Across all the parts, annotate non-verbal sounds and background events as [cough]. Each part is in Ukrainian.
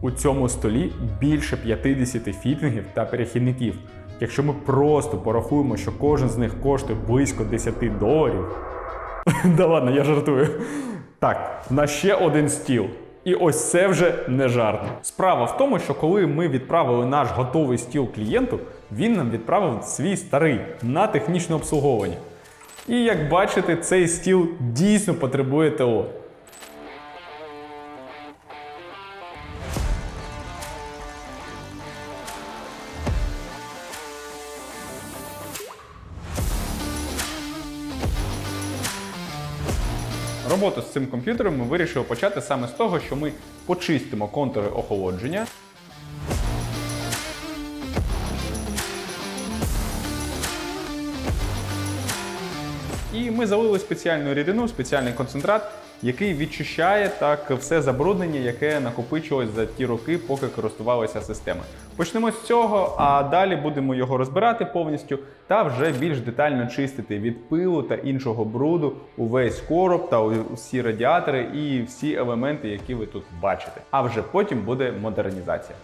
У цьому столі більше 50 фітингів та перехідників. Якщо ми просто порахуємо, що кожен з них коштує близько 10 доларів. [laughs] Да ладно, я жартую. Так, в нас ще один стіл. І ось це вже не жарт. Справа в тому, що коли ми відправили наш готовий стіл клієнту, він нам відправив свій старий на технічне обслуговування. І як бачите, цей стіл дійсно потребує ТО. Роботу з цим комп'ютером ми вирішили почати саме з того, що ми почистимо контури охолодження. І ми залили спеціальну рідину, спеціальний концентрат, який відчищає так все забруднення, яке накопичилось за ті роки, поки користувалися системою. Почнемо з цього, а далі будемо його розбирати повністю та вже більш детально чистити від пилу та іншого бруду увесь короб та усі радіатори і всі елементи, які ви тут бачите. А вже потім буде модернізація.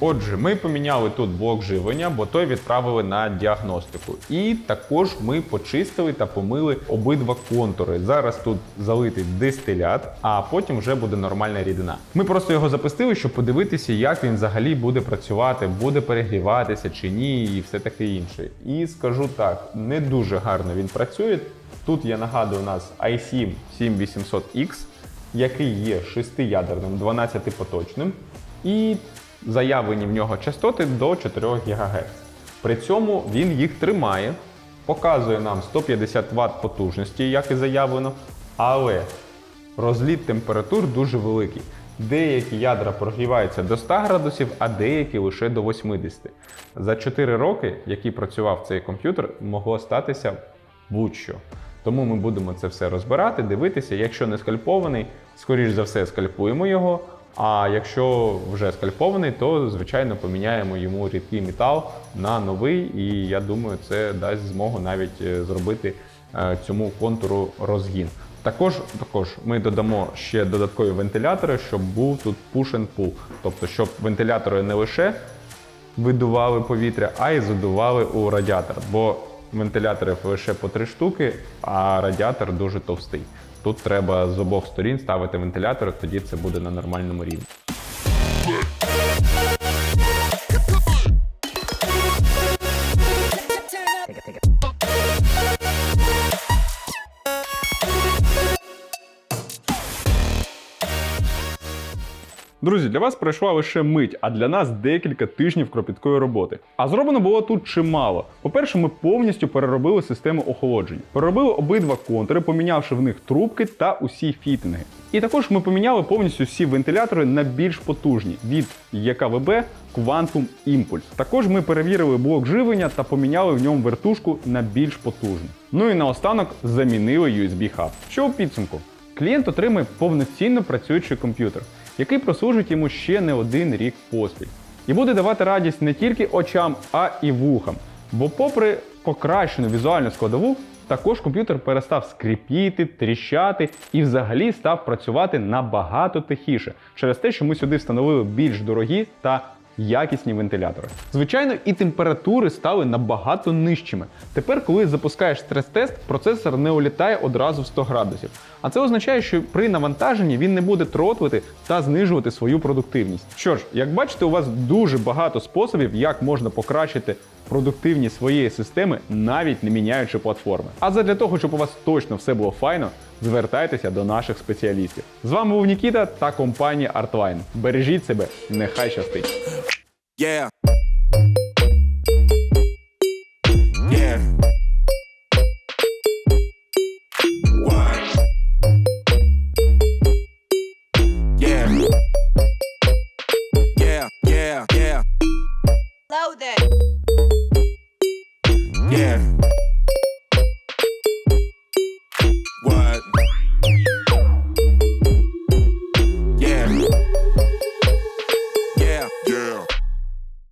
Отже, ми поміняли тут блок живлення, бо той відправили на діагностику. І також ми почистили та помили обидва контури. Зараз тут залитий дистилят, а потім вже буде нормальна рідина. Ми просто його запустили, щоб подивитися, як він взагалі буде працювати, буде перегріватися чи ні, і все таке інше. І скажу так, не дуже гарно він працює. Тут я нагадую, у нас i7 7800X, який є 6-ядерним, 12-поточним. І заявлені в нього частоти до 4 ГГц. При цьому він їх тримає, показує нам 150 Вт потужності, як і заявлено, але розліт температур дуже великий. Деякі ядра прогріваються до 100 градусів, а деякі лише до 80. За 4 роки, які працював цей комп'ютер, могло статися будь-що. Тому ми будемо це все розбирати, дивитися. Якщо не скальпований, скоріш за все, скальпуємо його. А якщо вже скальпований, то звичайно поміняємо йому рідкий метал на новий, і я думаю, це дасть змогу навіть е, зробити е, цьому контуру розгін. Також, також ми додамо ще додаткові вентилятори, щоб був тут push and pull. Тобто, щоб вентилятори не лише видували повітря, а й задували у радіатор. Бо вентиляторів лише по три штуки, а радіатор дуже товстий. Тут треба з обох сторін ставити вентилятори, тоді це буде на нормальному рівні. Друзі, для вас пройшла лише мить, а для нас декілька тижнів кропіткої роботи. А зроблено було тут чимало. По-перше, ми повністю переробили систему охолодження. Переробили обидва контури, помінявши в них трубки та усі фітинги. І також ми поміняли повністю всі вентилятори на більш потужні від ЯКВБ Quantum Impulse. Також ми перевірили блок живлення та поміняли в ньому вертушку на більш потужну. Ну і наостанок замінили USB хаб. Що у підсумку? Клієнт отримає повноцінно працюючий комп'ютер, який прослужить йому ще не один рік поспіль. І буде давати радість не тільки очам, а і вухам. Бо, попри покращену візуальну складову, також комп'ютер перестав скрипіти, тріщати і взагалі став працювати набагато тихіше через те, що ми сюди встановили більш дорогі та якісні вентилятори. Звичайно, і температури стали набагато нижчими. Тепер, коли запускаєш стрес-тест, процесор не улітає одразу в 100 градусів. А це означає, що при навантаженні він не буде тротлити та знижувати свою продуктивність. Що ж, як бачите, у вас дуже багато способів, як можна покращити продуктивність своєї системи, навіть не міняючи платформи. А задля того, щоб у вас точно все було файно, звертайтеся до наших спеціалістів. З вами був Нікіта та компанія Artline. Бережіть себе, нехай щастить! Yeah. Yeah. Yeah. Yeah, yeah, yeah. Load it. Yeah.